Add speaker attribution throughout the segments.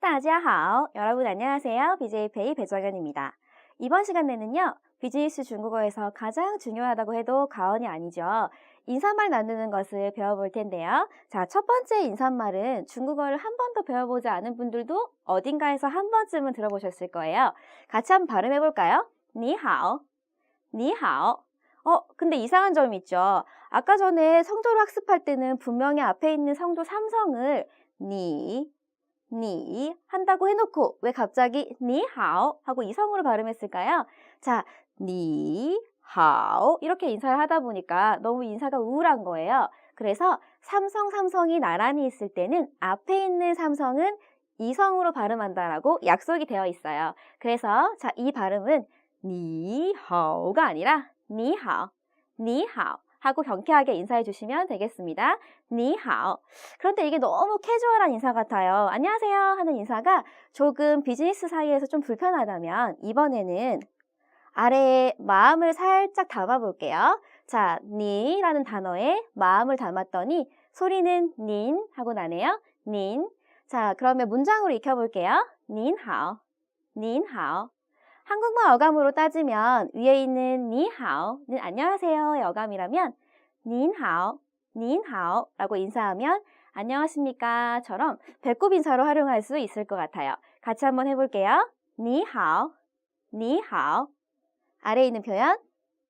Speaker 1: 大家好. 여러분 안녕하세요. BJ 페이 배정현입니다. 이번 시간에는요. 비즈니스 중국어에서 가장 중요하다고 해도 과언이 아니죠. 인사말 나누는 것을 배워볼 텐데요. 자, 첫 번째 인사말은 중국어를 한 번도 배워보지 않은 분들도 어딘가에서 한 번쯤은 들어보셨을 거예요. 같이 한번 발음해 볼까요? 니하오. 니하오. 어, 근데 이상한 점이 있죠. 아까 전에 성조를 학습할 때는 분명히 앞에 있는 성조 삼성을 니, 니 한다고 해놓고 왜 갑자기 니하오 하고 이성으로 발음했을까요? 자, 니하오 이렇게 인사를 하다 보니까 너무 인사가 우울한 거예요. 그래서 삼성 삼성이 나란히 있을 때는 앞에 있는 삼성은 이성으로 발음한다라고 약속이 되어 있어요. 그래서 자, 이 발음은 니하오가 아니라 니하오, 니하오 하고 경쾌하게 인사해 주시면 되겠습니다. 니하오. 그런데 이게 너무 캐주얼한 인사 같아요. 안녕하세요 하는 인사가 조금 비즈니스 사이에서 좀 불편하다면 이번에는 아래에 마음을 살짝 담아 볼게요. 자, 니라는 단어에 마음을 담았더니 소리는 닌 하고 나네요. 닌. 자, 그러면 문장으로 익혀볼게요. 닌하오, 닌하오. 한국말 어감으로 따지면 위에 있는 니하오는 안녕하세요의 어감이라면 닌하오, 닌하오 라고 인사하면 안녕하십니까 처럼 배꼽 인사로 활용할 수 있을 것 같아요. 같이 한번 해볼게요. 니하오, 니하오. 아래에 있는 표현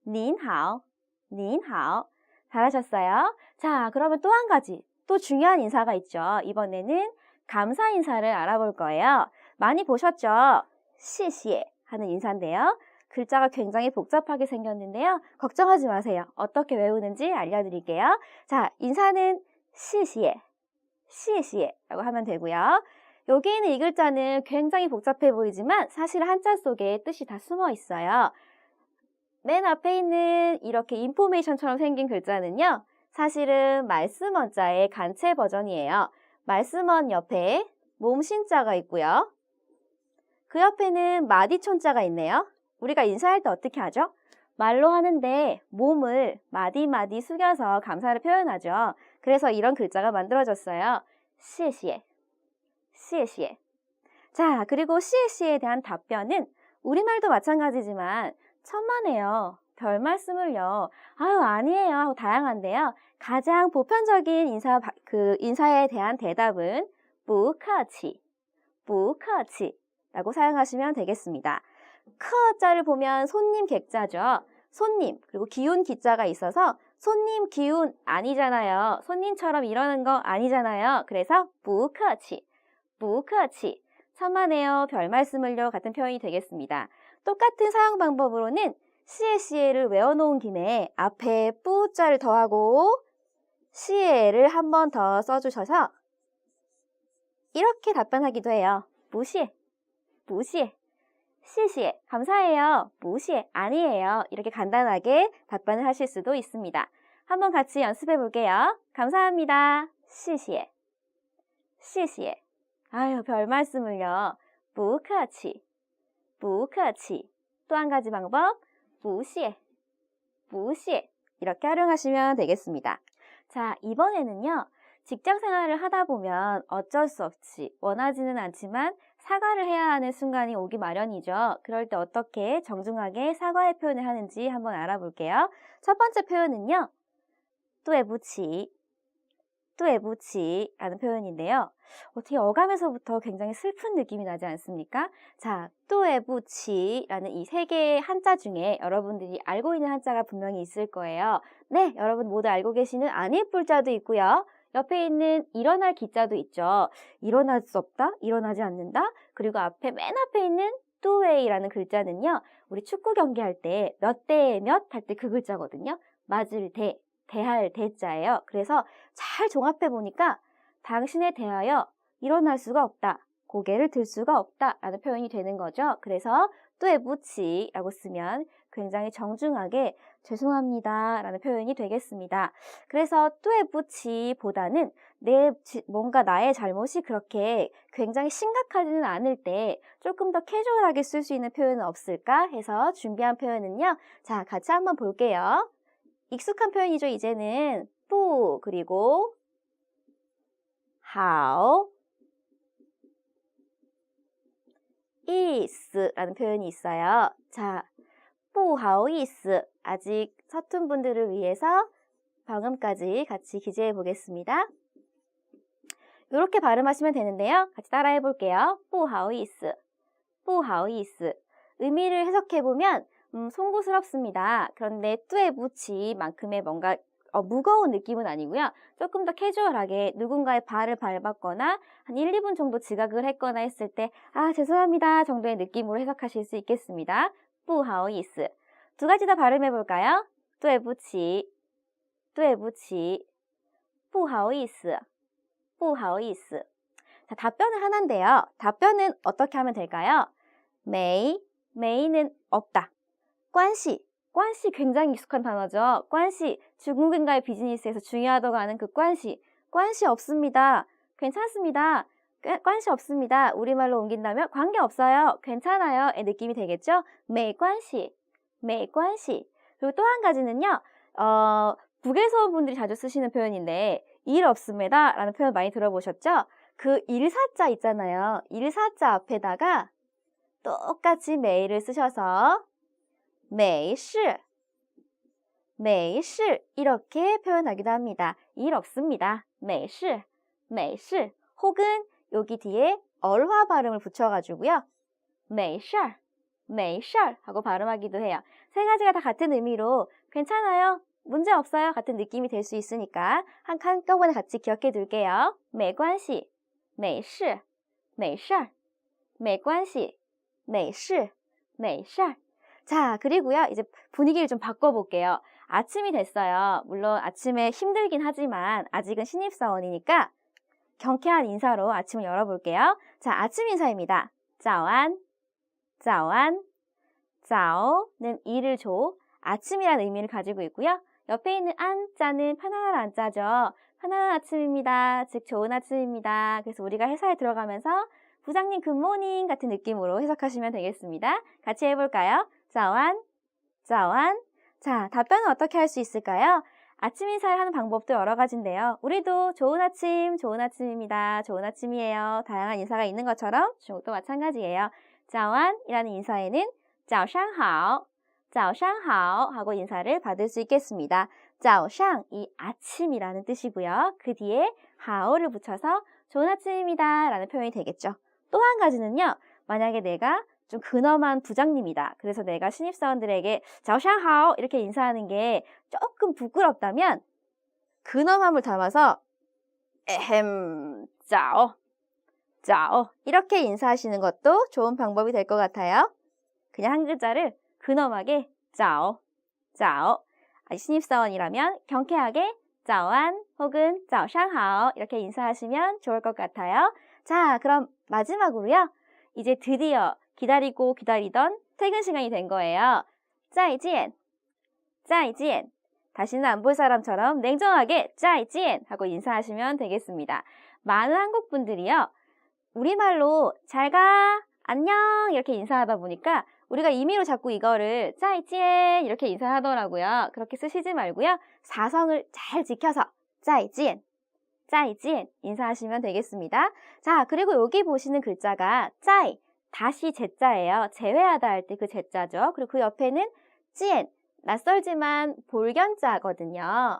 Speaker 1: 닌하오, 닌하오. 잘하셨어요. 자, 그러면 또 한 가지 또 중요한 인사가 있죠. 이번에는 감사 인사를 알아볼 거예요. 많이 보셨죠? 시시에 하는 인사인데요. 글자가 굉장히 복잡하게 생겼는데요. 걱정하지 마세요. 어떻게 외우는지 알려드릴게요. 자, 인사는 시시에, 시시에 라고 하면 되고요. 여기 있는 이 글자는 굉장히 복잡해 보이지만 사실 한자 속에 뜻이 다 숨어 있어요. 맨 앞에 있는 이렇게 인포메이션처럼 생긴 글자는요. 사실은 말씀원자의 간체 버전이에요. 말씀원 옆에 몸신자가 있고요. 그 옆에는 마디촌자가 있네요. 우리가 인사할 때 어떻게 하죠? 말로 하는데 몸을 마디마디 숙여서 감사를 표현하죠. 그래서 이런 글자가 만들어졌어요. 시시에, 시시에. 자, 그리고 시시에 대한 답변은 우리말도 마찬가지지만 천만에요. 별 말씀을요. 아유, 아니에요. 하고 다양한데요. 가장 보편적인 인사, 그 인사에 대한 대답은 부커치, 부커치 라고 사용하시면 되겠습니다. 크자를 보면 손님 객자죠. 손님, 그리고 기운 기자가 있어서 손님 기운 아니잖아요. 손님처럼 이러는 거 아니잖아요. 그래서 부커치, 부커치. 천만에요. 별 말씀을요. 같은 표현이 되겠습니다. 똑같은 사용 방법으로는 시에시에를 외워놓은 김에 앞에 뿌자를 더하고 시에를 한번 더 써주셔서 이렇게 답변하기도 해요. 무시해, 무시해, 시시해, 감사해요, 무시해, 아니에요. 이렇게 간단하게 답변을 하실 수도 있습니다. 한번 같이 연습해 볼게요. 감사합니다. 시시해, 시시해. 아유, 별 말씀을요. 부커치, 부커치. 또 한 가지 방법, 무시해, 무시해. 이렇게 활용하시면 되겠습니다. 자, 이번에는요. 직장 생활을 하다 보면 어쩔 수 없이 원하지는 않지만 사과를 해야 하는 순간이 오기 마련이죠. 그럴 때 어떻게 정중하게 사과의 표현을 하는지 한번 알아볼게요. 첫 번째 표현은요. 뚜에부치, 뚜에부치 라는 표현인데요. 어떻게 어감에서부터 굉장히 슬픈 느낌이 나지 않습니까? 자, 뚜에부치 라는 이 세 개의 한자 중에 여러분들이 알고 있는 한자가 분명히 있을 거예요. 네, 여러분 모두 알고 계시는 안일 뿔자도 있고요. 옆에 있는 일어날 기자도 있죠. 일어날 수 없다, 일어나지 않는다. 그리고 앞에 맨 앞에 있는 뚜웨이라는 글자는요. 우리 축구 경기할 때 몇 대 몇 할 때 그 글자거든요. 맞을 대, 대할 대자예요. 그래서 잘 종합해 보니까 당신에 대하여 일어날 수가 없다. 고개를 들 수가 없다. 라는 표현이 되는 거죠. 그래서 뚜에부치라고 쓰면 굉장히 정중하게 죄송합니다. 라는 표현이 되겠습니다. 그래서 뚜에부치보다는 내, 뭔가 나의 잘못이 그렇게 굉장히 심각하지는 않을 때 조금 더 캐주얼하게 쓸 수 있는 표현은 없을까 해서 준비한 표현은요. 자, 같이 한번 볼게요. 익숙한 표현이죠, 이제는. 뿌, 그리고 하오, 이스라는 표현이 있어요. 자, 不好意思 아직 서툰 분들을 위해서 방음까지 같이 기재해 보겠습니다. 이렇게 발음하시면 되는데요. 같이 따라해 볼게요. 不好意思, 不好意思. 의미를 해석해 보면 음, 송구스럽습니다. 그런데 뚜에 붙이만큼의 뭔가 어, 무거운 느낌은 아니고요. 조금 더 캐주얼하게 누군가의 발을 밟았거나 한 1, 2분 정도 지각을 했거나 했을 때 아, 죄송합니다 정도의 느낌으로 해석하실 수 있겠습니다. 不好意思. 두 가지 다 발음해 볼까요? 对不起,对不起,不好意思,不好意思. 자, 답변은 하나인데요. 답변은 어떻게 하면 될까요? 메이, 메이는 없다. 관시, 관시 굉장히 익숙한 단어죠. 관시, 중국인과의 비즈니스에서 중요하다고 하는 그 관시. 관시 없습니다. 괜찮습니다. 관시 없습니다. 우리말로 옮긴다면 관계 없어요. 괜찮아요. 의 느낌이 되겠죠? 매관시, 매관시. 그리고 또 한 가지는요. 어, 북에서 분들이 자주 쓰시는 표현인데 일 없습니다. 라는 표현 많이 들어보셨죠? 그 일사자 있잖아요. 일사자 앞에다가 똑같이 매일을 쓰셔서 매시, 매시 이렇게 표현하기도 합니다. 일 없습니다. 매시, 매시 혹은 여기 뒤에 얼화 발음을 붙여가지고요. 没事,没事 하고 발음하기도 해요. 세 가지가 다 같은 의미로 괜찮아요. 문제 없어요. 같은 느낌이 될 수 있으니까 한 한꺼번에 같이 기억해 둘게요. 没关系,没事,没事,没关系,没事,没事. 자, 그리고요, 이제 분위기를 좀 바꿔볼게요. 아침이 됐어요. 물론 아침에 힘들긴 하지만 아직은 신입사원이니까 경쾌한 인사로 아침을 열어볼게요. 자, 아침 인사입니다. 짜완, 짜완, 짜오는 이를 줘, 아침이라는 의미를 가지고 있고요. 옆에 있는 안 자는 편안한 안 자죠. 편안한 아침입니다. 즉 좋은 아침입니다. 그래서 우리가 회사에 들어가면서 부장님 굿모닝 같은 느낌으로 해석하시면 되겠습니다. 같이 해볼까요? 짜완, 짜완. 자, 답변은 어떻게 할 수 있을까요? 아침 인사를 하는 방법도 여러 가지인데요. 우리도 좋은 아침, 좋은 아침입니다. 좋은 아침이에요. 다양한 인사가 있는 것처럼 중국도 마찬가지예요. 짜완이라는 인사에는 早上好,早上好 하고 인사를 받을 수 있겠습니다. 早上, 이 아침이라는 뜻이고요. 그 뒤에 하오를 붙여서 좋은 아침입니다 라는 표현이 되겠죠. 또 한 가지는요. 만약에 내가 좀 근엄한 부장님이다. 그래서 내가 신입사원들에게 자오샹하오 이렇게 인사하는 게 조금 부끄럽다면 근엄함을 담아서 에헴 짜오 짜오 이렇게 인사하시는 것도 좋은 방법이 될 것 같아요. 그냥 한 글자를 근엄하게 짜오 짜오 아직 신입사원이라면 경쾌하게 짜오안 혹은 짜오샹하오 이렇게 인사하시면 좋을 것 같아요. 자 그럼 마지막으로요. 이제 드디어 기다리고 기다리던 퇴근 시간이 된 거예요. 짜이지엔, 짜이지엔. 다시는 안 볼 사람처럼 냉정하게 짜이지엔 하고 인사하시면 되겠습니다. 많은 한국 분들이요. 우리말로 잘 가, 안녕 이렇게 인사하다 보니까 우리가 임의로 자꾸 이거를 짜이지엔 이렇게 인사하더라고요. 그렇게 쓰시지 말고요. 사성을 잘 지켜서 짜이지엔, 짜이지엔 인사하시면 되겠습니다. 자, 그리고 여기 보시는 글자가 짜이, 다시 제자예요. 제외하다 할 때 그 제자죠. 그리고 그 옆에는 찌엔, 낯설지만 볼견자거든요.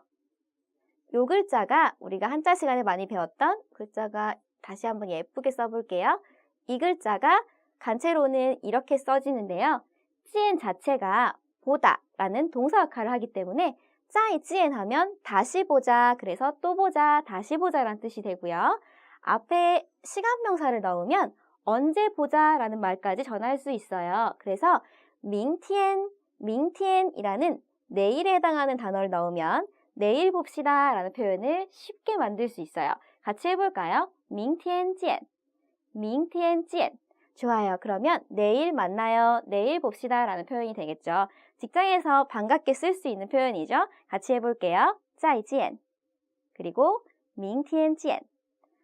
Speaker 1: 요 글자가 우리가 한자 시간에 많이 배웠던 글자가 다시 한번 예쁘게 써볼게요. 이 글자가 간체로는 이렇게 써지는데요. 찌엔 자체가 보다 라는 동사 역할을 하기 때문에 짜이 찌엔 하면 다시 보자, 그래서 또 보자, 다시 보자 라는 뜻이 되고요. 앞에 시간 명사를 넣으면 언제 보자 라는 말까지 전할 수 있어요. 그래서 밍티엔, 밍티엔이라는 내일에 해당하는 단어를 넣으면 내일 봅시다 라는 표현을 쉽게 만들 수 있어요. 같이 해볼까요? 밍티엔지엔, 밍티엔지엔. 좋아요. 그러면 내일 만나요, 내일 봅시다 라는 표현이 되겠죠. 직장에서 반갑게 쓸 수 있는 표현이죠. 같이 해볼게요. 짜이지엔. 그리고 밍티엔지엔.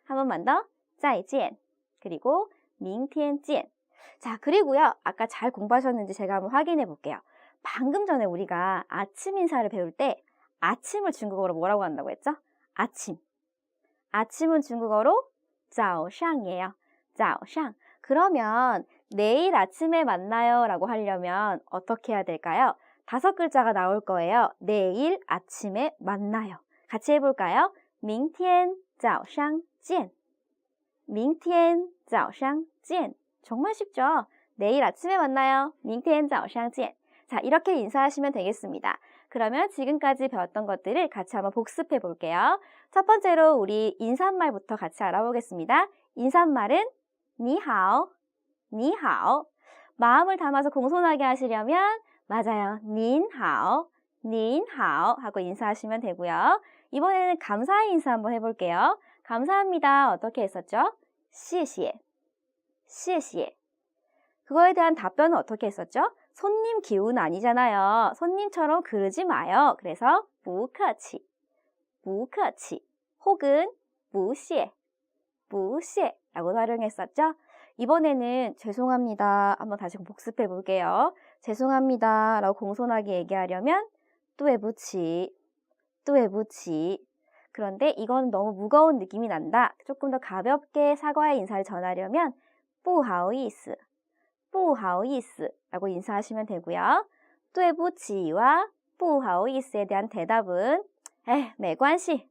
Speaker 1: 한 번만 더. 짜이지엔. 그리고 明天见. 자, 그리고요. 아까 잘 공부하셨는지 제가 한번 확인해 볼게요. 방금 전에 우리가 아침 인사를 배울 때 아침을 중국어로 뭐라고 한다고 했죠? 아침. 아침은 중국어로 早上이에요. 早上. 그러면 내일 아침에 만나요 라고 하려면 어떻게 해야 될까요? 다섯 글자가 나올 거예요. 내일 아침에 만나요. 같이 해볼까요? 明天早上见.明天早上 见. 정말 쉽죠? 내일 아침에 만나요. 明天早上见. 자, 이렇게 인사하시면 되겠습니다. 그러면 지금까지 배웠던 것들을 같이 한번 복습해 볼게요. 첫 번째로 우리 인사말부터 같이 알아보겠습니다. 인사말은 你好,你好. 마음을 담아서 공손하게 하시려면 맞아요. 您好,您好 하고 인사하시면 되고요. 이번에는 감사의 인사 한번 해볼게요. 감사합니다. 어떻게 했었죠? 시에시에. 그거에 대한 답변은 어떻게 했었죠? 손님 기운 아니잖아요. 손님처럼 그러지 마요. 그래서 무카치, 무카치 혹은 무시에, 무시에라고 활용했었죠. 이번에는 죄송합니다. 한번 다시 복습해 볼게요. 죄송합니다. 라고 공손하게 얘기하려면 뚜에부치, 뚜에부치. 그런데 이건 너무 무거운 느낌이 난다. 조금 더 가볍게 사과의 인사를 전하려면 不好意思,不好意思 라고 인사하시면 되고요. 对不起와 不好意思에 대한 대답은 에, 没关系,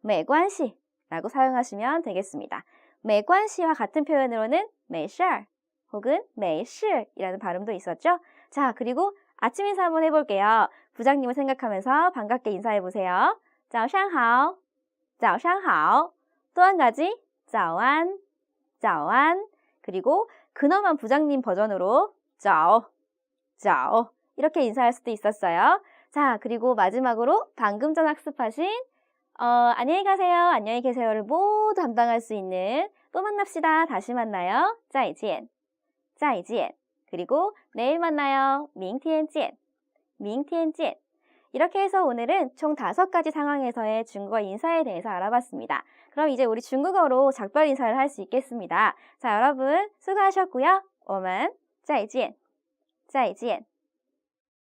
Speaker 1: 没关系 라고 사용하시면 되겠습니다. 没关系와 같은 표현으로는 没事儿 혹은 没事 이라는 발음도 있었죠. 자, 그리고 아침 인사 한번 해볼게요. 부장님을 생각하면서 반갑게 인사해 보세요. 早上好,早上好. 또 한 가지, 早安,早安. 그리고 근엄한 부장님 버전으로 짜오, 짜오 이렇게 인사할 수도 있었어요. 자, 그리고 마지막으로 방금 전 학습하신 어, 안녕히 가세요, 안녕히 계세요를 모두 담당할 수 있는 또 만납시다, 다시 만나요, 짜이지엔, 짜이지엔. 그리고 내일 만나요, 밍티엔지엔, 밍티엔지엔. 이렇게 해서 오늘은 총 다섯 가지 상황에서의 중국어 인사에 대해서 알아봤습니다. 그럼 이제 우리 중국어로 작별 인사를 할 수 있겠습니다. 자, 여러분 수고하셨고요. 我们再见,再见.